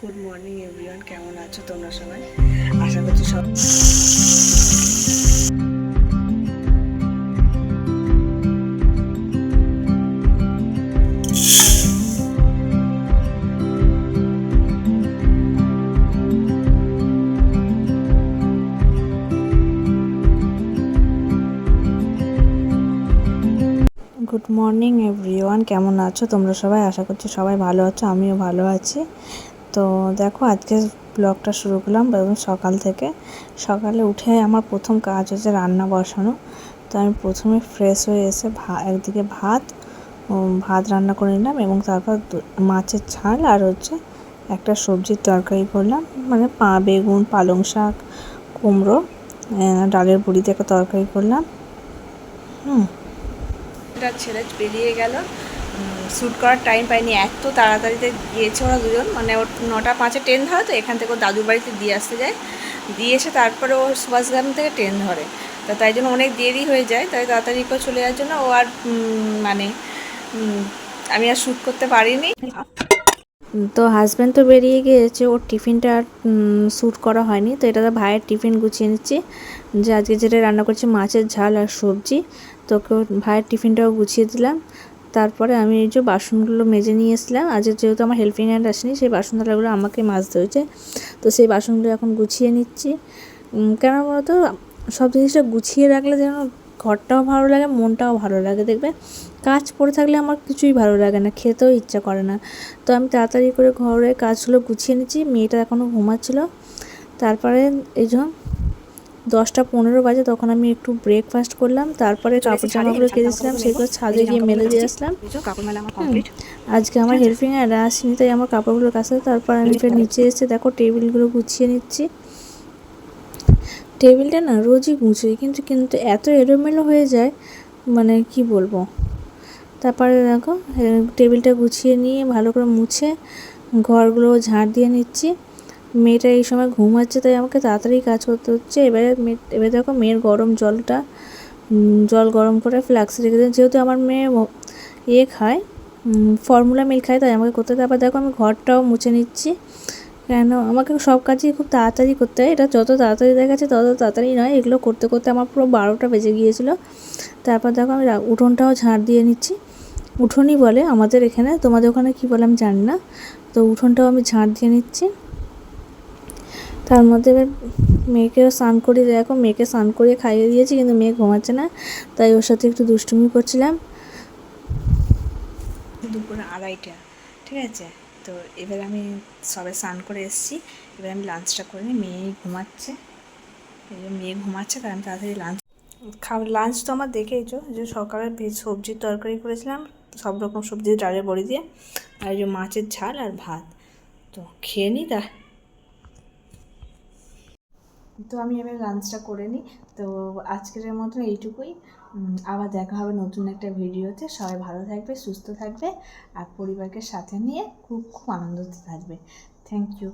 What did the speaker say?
Good morning everyone কেমন আছো তোমরা সবাই? আশা করছি সব গুড মর্নিং এভরিওয়ান কেমন আছো? তোমরা সবাই? আশা করছি সবাই ভালো আছো, আমিও ভালো আছি। তো দেখো, আজকে ব্লগটা শুরু করলাম সকাল থেকে। সকালে উঠে আমার প্রথম কাজ হচ্ছে রান্না বসানো। তো আমি প্রথমে ফ্রেশ হয়ে এসে ভা, একদিকে ভাত ভাত রান্না করে নিলাম এবং তারপর মাছের ঝাল আর হচ্ছে একটা সবজির তরকারি করলাম। মানে পা, বেগুন, পালং শাক, কুমড়ো ডালের বড়িতে একটা তরকারি করলাম। হুম। তার ছেলে বেরিয়ে গেল। শ্যুট করার টাইম পাইনি এত তাড়াতাড়িতে গিয়েছে ওরা দুজন। মানে ওর নটা পাঁচে ট্রেন ধরে তো এখান থেকে ওর দাদুর বাড়িতে দিয়ে আসতে যায়। দিয়ে এসে তারপরে ও সুভাষগ্রাম থেকে ট্রেন ধরে। তা তাই জন্য অনেক দেরি হয়ে যায়। তাই তাড়াতাড়ি করে চলে যাওয়ার জন্য ও আর মানে আমি আর শ্যুট করতে পারিনি। তো হাজব্যান্ড তো বেরিয়ে গিয়েছে, ওর টিফিনটা শ্যুট করা হয়নি। তো এটা তো ভাইয়ের টিফিন গুছিয়ে নিচ্ছি। যে আজকে যেটা রান্না করছি, মাছের ঝাল আর সবজি। তোকে ভাইয়ের টিফিনটাও গুছিয়ে দিলাম। তারপরে আমি এই যে বাসনগুলো মেজে নিয়ে এসলাম। আজকে যেহেতু আমার হেল্পিং হ্যান্ড আসেনি, সেই বাসন থালাগুলো আমাকে মাজতে হয়েছে। তো সেই বাসনগুলো এখন গুছিয়ে নিচ্ছি। কেন বলতো? সব জিনিসটা গুছিয়ে রাখলে যেন ঘরটাও ভালো লাগে মনটাও ভালো লাগে দেখবে? কাজ পড়ে থাকলে আমার কিছুই ভালো লাগে না খেতেও ইচ্ছা করে না। তো আমি তাড়াতাড়ি করে ঘরের কাজগুলো গুছিয়ে নিচ্ছি মেয়েটা এখনও ঘুমাচ্ছিল। তারপরে এই যে দশটা পনেরো বাজে তখন আমি একটু ব্রেকফাস্ট করলাম তারপরে কাপড় জামাগুলো কেঁদেছিলাম সেগুলো ছাদে গিয়ে মেলে দিয়ে আসলাম। আজকে আমার হেল্পিং আর আসেনি তাই আমার কাপড়গুলো কাছে তারপর আমি ফের নিচে এসে দেখো টেবিলগুলো গুছিয়ে নিচ্ছি। টেবিলটা না রোজই গুছিয়ে কিন্তু কিন্তু এত এলোমেলো হয়ে যায় মানে কি বলব? তারপরে দেখো টেবিলটা গুছিয়ে নিয়ে ভালো করে মুছে ঘরগুলো ঝাড় দিয়ে নিচ্ছি। মেয়েটা এই সময় ঘুমাচ্ছে, তাই আমাকে তাড়াতাড়ি কাজ করতে হচ্ছে। এবারে মেয়ে এবারে দেখো মেয়ের গরম জলটা জল গরম করে ফ্লাক্সে রেখে দিন যেহেতু আমার মেয়ে ইয়ে খায় ফর্মুলা মিল খায়, তাই আমাকে করতে তারপর দেখো আমি ঘরটাও মুছে নিচ্ছি। কেন? আমাকে সব কাজই খুব তাড়াতাড়ি করতে হয়। এটা যত তাড়াতাড়ি দেখাচ্ছে, তত তাড়াতাড়ি নয়। এগুলো করতে করতে আমার পুরো বারোটা বেজে গিয়েছিল। তারপর দেখো আমি উঠোনটাও ঝাড় দিয়ে নিচ্ছি। উঠোনই বলে আমাদের এখানে। তোমাদের ওখানে কী বলে আমি জানি না। তো উঠোনটাও আমি ঝাড় দিয়ে নিচ্ছি। তার মধ্যে এবার মেয়েকেও স্নান করিয়ে দেখো। মেয়েকে স্নান করিয়ে খাইয়ে দিয়েছি, কিন্তু মেয়ে ঘুমাচ্ছে না। তাই ওর সাথে একটু দুষ্টুমি করছিলাম। দুপুর আড়াইটা। ঠিক আছে? তো এবার আমি সবে স্নান করে এসেছি। এবার আমি লাঞ্চটা করে নিই। মেয়ে ঘুমাচ্ছে। এবার মেয়ে ঘুমাচ্ছে কারণ তাড়াতাড়ি লাঞ্চ খাবার লাঞ্চ তো আমার দেখেইছো। যে সকালে সবজির তরকারি করেছিলাম। সব রকম সবজি, ডালের বড়ি দিয়ে। আর যে মাছের ঝাল আর ভাত। তো খেয়ে নিই তা তো আমি এবার লাঞ্চটা করে নিই। তো আজকের মতো এইটুকুই। আবার দেখা হবে নতুন একটা ভিডিওতে। সবাই ভালো থাকবে, সুস্থ থাকবে, আর পরিবারকে সাথে নিয়ে খুব খুব আনন্দতে থাকবে। Thank you